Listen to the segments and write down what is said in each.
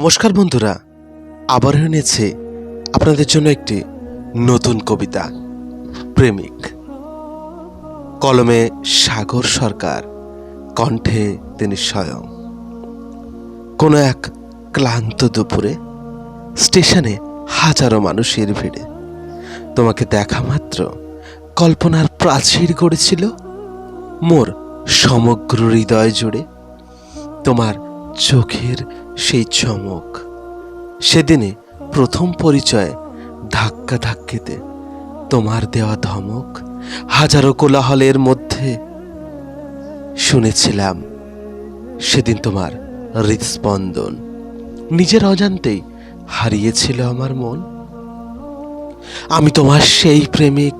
নমস্কার বন্ধুরা, আবার এনেছে আপনাদের জন্য একটি নতুন কবিতা, প্রেমিক। কলমে সাগর সরকার, কণ্ঠে তিনি স্বয়ং। কোনো এক ক্লান্ত দুপুরে, স্টেশনে হাজারো মানুষের ভিড়ে। তোমাকে দেখা মাত্র কল্পনার প্রাচীর গড়েছিল, মোর সমগ্র হৃদয় জুড়ে। তোমার চোখের সেই চমক। সেদিনে প্রথম পরিচয় ধাক্কা ধাক্কিতে। তোমার দেওয়া ধমক হাজারো কোলাহলের মধ্যে শুনেছিলাম। সেদিন তোমার হৃদস্পন্দন নিজের অজান্তেই হারিয়েছিল আমার মন। আমি তোমার সেই প্রেমিক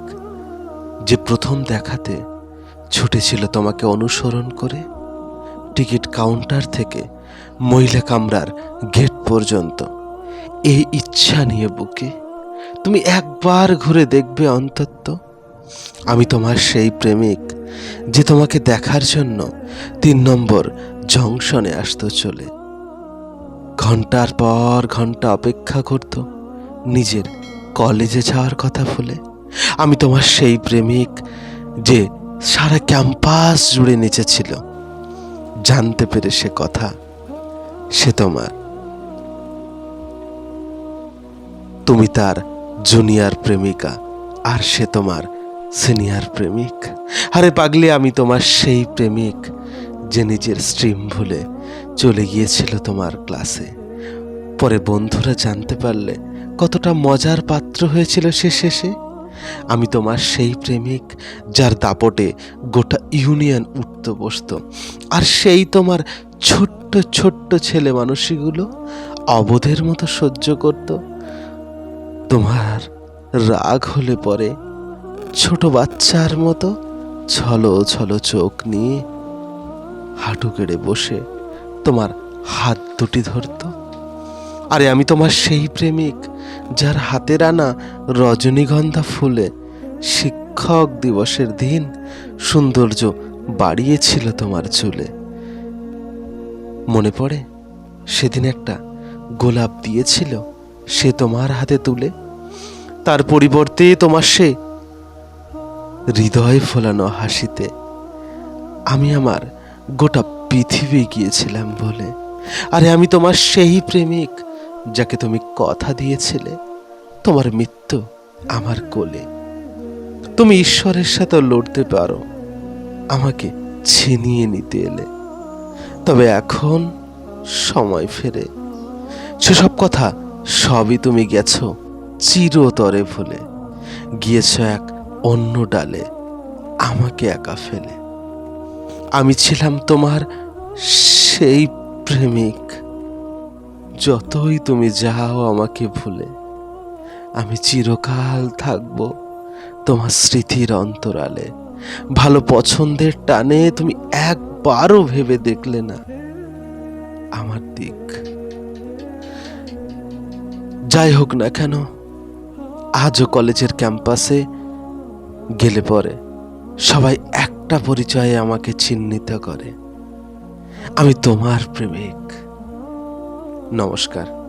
যে প্রথম দেখাতে ছুটেছিল তোমাকে অনুসরণ করে। টিকিট কাউন্টার থেকে মহিলা কামরার গেট পর্যন্ত। এই ইচ্ছা নিয়ে বুকে তুমি একবার ঘুরে দেখবে অন্তত। আমি তোমার সেই প্রেমিক যে তোমাকে দেখার জন্য তিন নম্বর জংশনে আসতো চলে। ঘণ্টার পর ঘণ্টা অপেক্ষা করত নিজের কলেজে যাওয়ার কথা ভুলে। আমি তোমার সেই প্রেমিক যে সারা ক্যাম্পাস জুড়ে নেচেছিল। জানতে পেরে সে কথা সে তোমার। তুমি তার জুনিয়র প্রেমিকা, আর সে তোমার সিনিয়র প্রেমিক। আরে পাগলি, আমি তোমার সেই প্রেমিক যে নিজের স্ট্রিম ভুলে চলে গিয়েছিল তোমার ক্লাসে। পরে বন্ধুরা জানতে পারলে কতটা মজার পাত্র হয়েছিল সে শেষে। আমি তোমার সেই প্রেমিক যার দাপটে গোটা ইউনিয়ন উঠত বসত। আর সেই তোমার ছোট্ট ছোট্ট ছেলে মানুষগুলো অবোধের মতো সহ্য করত। তোমার রাগ হলে পরে ছোট বাচ্চার মতো ছলো ছলো চোখ নিয়ে হাঁটু কেড়ে বসে তোমার হাত দুটি ধরতো। আরে আমি তোমার সেই প্রেমিক যার হাতের আনা রজনীগন্ধা ফুলে। শিক্ষক দিবসের দিন সৌন্দর্য বাড়িয়েছিল তোমার চুলে। মনে পড়ে, সেদিন একটা গোলাপ দিয়েছিল সে তোমার হাতে তুলে। তার পরিবর্তে তোমার সে হৃদয় ফোলানো হাসিতে। আমি আমার গোটা পৃথিবী গিয়েছিলাম বলে। আরে আমি তোমার সেই প্রেমিক যাকে তুমি কথা দিয়েছিলে, তোমার মৃত্যু আমার কোলে। তুমি ঈশ্বরের সাথে লড়তে পারো, আমাকে ছিনিয়ে নিতে এলে। তবে এখন সময় ফেরে। সেসব কথা সবই তুমি গেছো চিরতরে ভুলে। গিয়েছ এক অন্য ডালে, আমাকে একা ফেলে। আমি ছিলাম তোমার সেই প্রেমিক। যতই তুমি যাও আমাকে ভুলে, আমি চিরকাল থাকব তোমার স্মৃতির অন্তরালে। ভালো পছন্দের টানে তুমি একবারও ভেবে দেখলে না আমার দিক। যাই হোক না কেন, আজও কলেজের ক্যাম্পাসে গেলে পরে সবাই একটা পরিচয়ে আমাকে চিহ্নিত করে। আমি তোমার প্রেমিক। নমস্কার।